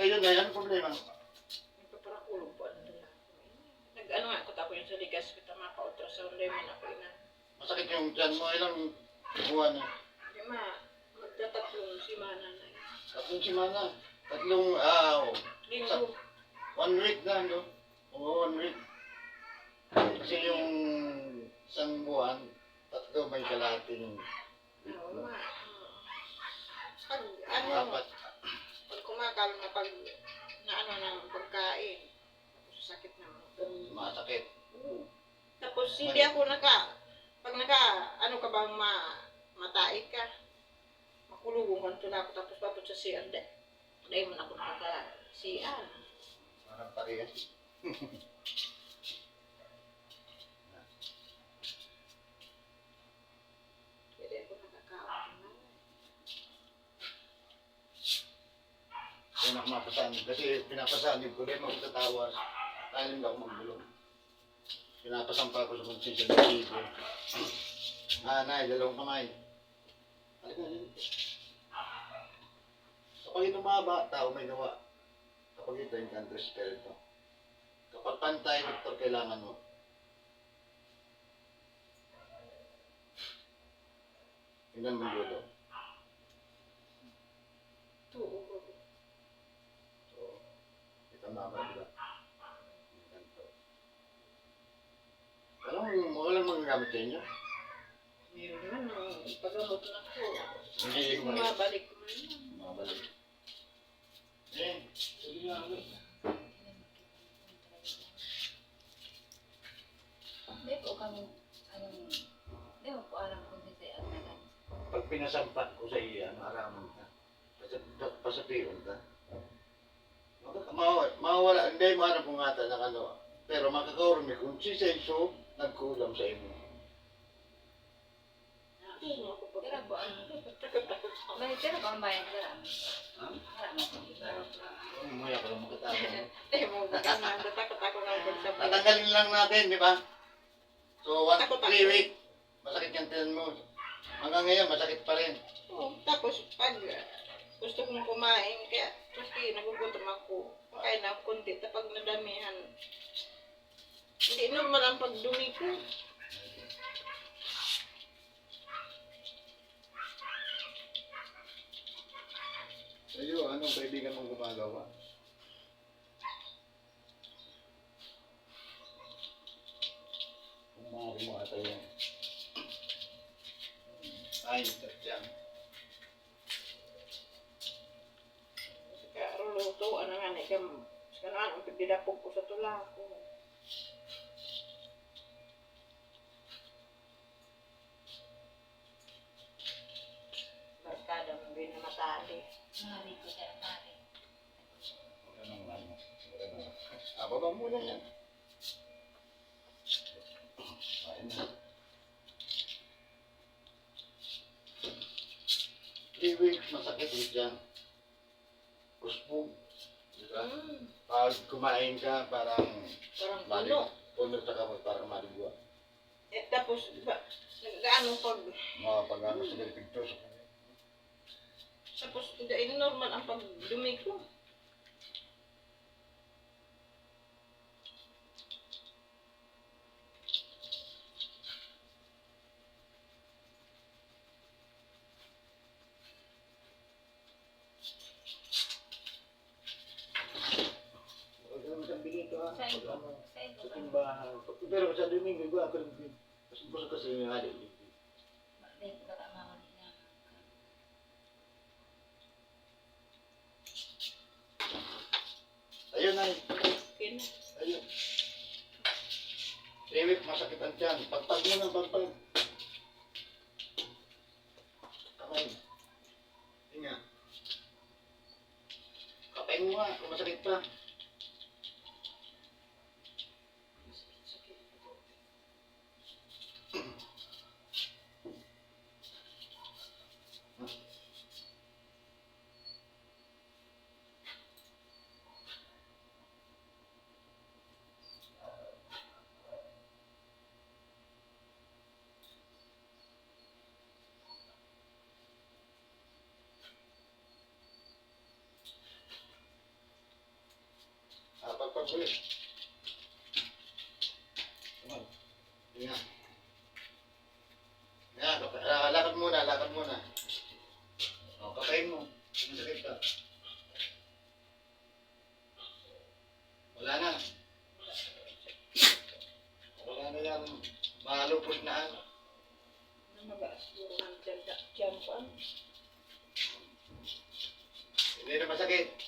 Eh, yun na, ano problema? Nagpaparakulong po ano nila. Nag-ano nga ako tapos yung sa ligas kita maka-ultrasound lemon ako ina. Masakit yung tiyan mo, ilang buwan na. Di ma, magtatatlong si mana na. yun. Tatlong simana. Tatlong, ah, Linggo. one week na, no? Oo, one week. Kasi yung isang buwan, tatlo may kalahating Oo ma. Pag ano, apat. Pag kumakalma pag na ano ng pagkain. Tapos sakit na. ganun. Masakit. Oo. Tapos hindi ako naka, pag naka, ano ka bang ma, matai ka, makulugong kanto na ako tapos papot sa CR. Dahil dahil man ako nakaka CR. Parang parehas. Hindi ako nakakaon na. Ako mapasanib. Kasi pinapasanib ko din, magtatawas. Dahil hindi ako magbulong. Pinapasampa ko sa konsensya ng ligo. Ah, nay, dalawang kamay. Halika na dito. Kapag ito mahaba, tao may gawa. Kapag ito yung country spirito. Kapag pantay, doktor, kailangan mo. Tingnan mo dulo. Tuo ko. So, ito mama, di ba? Ganito. Walang, walang mga gamit sa inyo. Meron naman nung paggamot na ko. Hindi ko Bumabalik ko na yun. Mabalik. Eh, sige nga, ulit. Hindi po kami, anong, hindi mo po alam kung hindi tayo agnagan. Pag pinasampat ko sa iya, maaraman ka. Pasap- Pasapiyon ka. Maka- mawa- Mawala, hindi mo alam kung ata ng ano. Pero makakaurmi kung si Senso nagkulam sa inyo. Ano may tira po ang bayan, tira. Ha? Umuya ka lang makatawa. Eh, mo na. Takot ako na ako sa Tatanggalin lang natin, di ba? So, one, three week. Masakit yung tiyan mo. Hanggang ngayon, masakit pa rin. Oo, tapos pag uh, gusto kong kumain, kaya kasi nagugutom ako, kaya na kunti, tapos nadamihan, hindi normal ang pagdumi ko. Sa'yo, anong kaibigan mong gumagawa? Kung mo ata yan. Ay, yan. Kaya luto, ano nga, ni kam, sa kanaan, ang pagdidapog ko sa tula ko. Mari mari. Anong ano? Ano? Ah, baba muna yan. Kain na. Weeks, masakit ulit yan. Kuspo. Diba? Mm, Pag kumain ka, parang parang puno. Puno sa kamot, parang maligwa. Eh, tapos, ba, nag-ano pag, Mga pag-ano sa pictures. tapos, hindi normal ang pagdumi ko. Sa ano, sa ito. sa timbahan. Pero sa Domingo, iba ako rin. Kasi kasi. Hindi po ka mamali na. Ayun na. Okay na. Ayun. Weeks, masakit ang tiyan. Pagpag mo ng pagpag. Ulit. Come on. Hinga. Yan, kap- ah, lakad muna, lakad muna. O, kapain mo. Sakit ka. Wala na. Wala na yan. Malupot na ano. Ang ano. Hindi na masakit.